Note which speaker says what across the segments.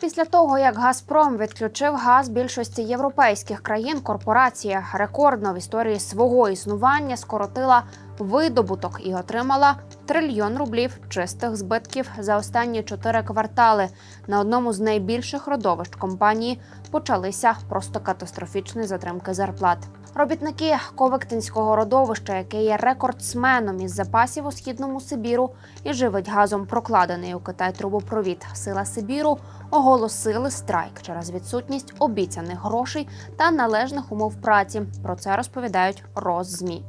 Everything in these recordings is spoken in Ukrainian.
Speaker 1: Після того, як Газпром відключив газ більшості європейських країн, корпорація рекордно в історії свого існування скоротила видобуток і отримала трильйон рублів чистих збитків за останні чотири квартали. На одному з найбільших родовищ компанії почалися просто катастрофічні затримки зарплат. Робітники Ковектинського родовища, яке є рекордсменом із запасів у східному Сибіру і живить газом прокладений у Китай трубопровід Сила Сибіру, оголосили страйк через відсутність обіцяних грошей та належних умов праці. Про це розповідають Роззмі.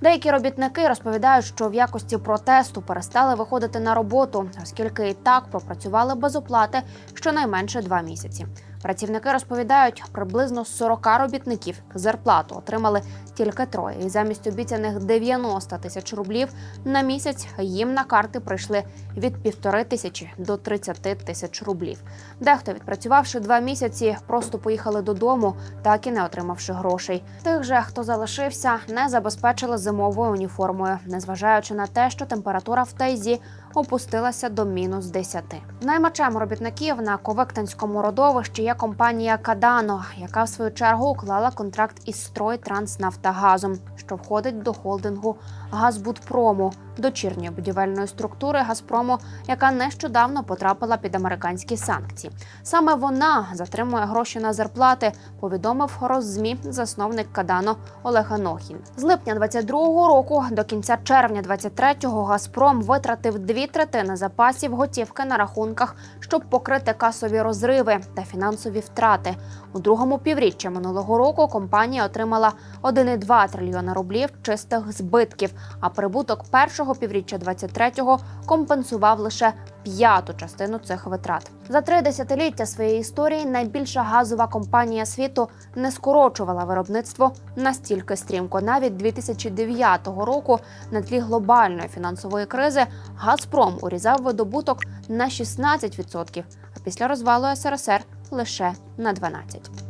Speaker 1: Деякі робітники розповідають, що в якості протесту перестали виходити на роботу, оскільки і так пропрацювали без оплати щонайменше два місяці. Працівники розповідають, приблизно з 40 робітників зарплату отримали тільки троє, і замість обіцяних 90 тисяч рублів на місяць їм на карти прийшли від півтори тисячі до 30 тисяч рублів. Дехто, відпрацювавши два місяці, просто поїхали додому, так і не отримавши грошей. Тих же, хто залишився, не забезпечили зимовою уніформою, незважаючи на те, що температура в Тайзі опустилася до мінус 10. Наймачем робітників на Ковектанському родовищі є компанія Кадано, яка в свою чергу уклала контракт із «Стройтранснафтогазом», що входить до холдингу Газбудпрому, дочірньої будівельної структури Газпрому, яка нещодавно потрапила під американські санкції. Саме вона затримує гроші на зарплати, повідомив Роззмі засновник Кадано Олег Анохін. З липня 22-го року до кінця червня 23-го Газпром витратив дві третини запасів готівки на рахунках, щоб покрити касові розриви та фінансові втрати. У другому півріччі минулого року компанія отримала 1,2 трильйона рублів чистих збитків, а прибуток першого півріччя 23-го компенсував лише п'яту частину цих витрат. За три десятиліття своєї історії найбільша газова компанія світу не скорочувала виробництво настільки стрімко. Навіть 2009 року на тлі глобальної фінансової кризи Газпром урізав видобуток на 16%, а після розвалу СРСР лише на 12%.